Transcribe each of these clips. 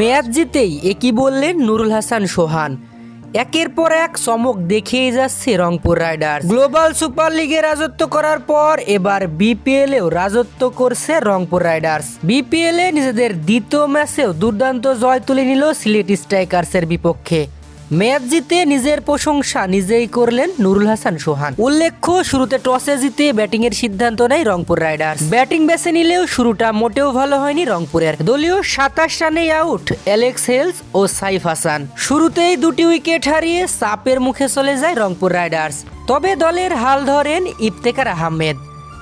Match জিতেই একই বললেন নুরুল হাসান সোহান। একের পর এক চমক দেখিয়ে যাচ্ছে রংপুর রাইডার্স। গ্লোবাল সুপার লিগে রাজত্ব করার পর এবার বিপিএল এও রাজত্ব করছে রংপুর রাইডার্স। বিপিএল এ নিজেদের দ্বিতীয় ম্যাচেও দুর্দান্ত জয় তুলে নিল সিলেট স্ট্রাইকার্সের বিপক্ষে। ম্যাচ জিতে নিজের প্রশংসা নিজেই করলেন নুরুল হাসান সোহান। উল্লেখ্য, শুরুতে টসে জিতে ব্যাটিং এর সিদ্ধান্ত নেয় রংপুর রাইডার্স। ব্যাটিং বেছে নিলেও শুরুটা মোটেও ভালো হয়নি রংপুরের। দলীয় সাতাশ রানে আউট, অ্যালেক্স হেলস ও সাইফ হাসান। শুরুতেই দুটি উইকেট হারিয়ে চাপের মুখে চলে যায় রংপুর রাইডার্স। তবে দলের হাল ধরেন ইফতেকার আহমেদ।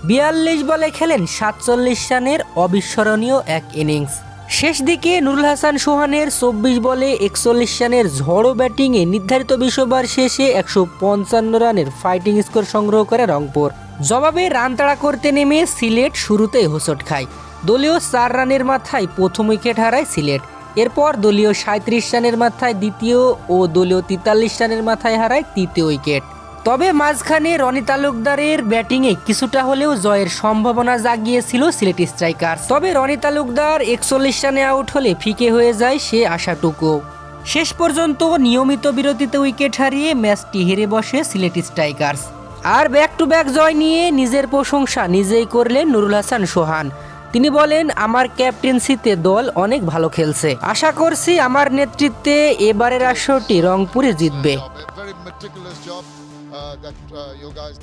বিয়াল্লিশ বলে খেলেন সাতচল্লিশ রানের অবিস্মরণীয় এক ইনিংস। শেষ দিকে নুরুল হাসান সোহানের চব্বিশ বলে একচল্লিশ রানের ঝড়ো ব্যাটিংয়ে নির্ধারিত বিশ্ববার শেষে একশো পঞ্চান্ন রানের ফাইটিং স্কোর সংগ্রহ করে রংপুর। জবাবে রান তাড়া করতে নেমে সিলেট শুরুতেই হোঁচট খায়। দলীয় চার রানের মাথায় প্রথম উইকেট হারায় সিলেট। এরপর দলীয় সাঁত্রিশ রানের মাথায় দ্বিতীয় ও দলীয় তেতাল্লিশ রানের মাথায় হারায় তৃতীয় উইকেট। তবে মাঝখানে রনি তালুকদারের ব্যাটিংয়ে কিছুটা হলেও জয়ের সম্ভাবনা জাগিয়েছিল সিলেট স্ট্রাইকার। তবে রনি তালুকদার একচল্লিশ রানে আউট হলে ফিকে হয়ে যায় সে আশাটুকু। শেষ পর্যন্ত নিয়মিত বিরতিতে উইকেট হারিয়ে ম্যাচটি হেরে বসে সিলেট স্ট্রাইকার্স। আর ব্যাক টু ব্যাক জয় নিয়ে নিজের প্রশংসা নিজেই করলেন নুরুল হাসান সোহান। তিনি বলেন, আমার ক্যাপ্টেন্সিতে দল অনেক ভালো খেলছে। আশা করছি আমার নেতৃত্বে এবারের আসরটি রংপুরে জিতবে। Uh, that uh, you guys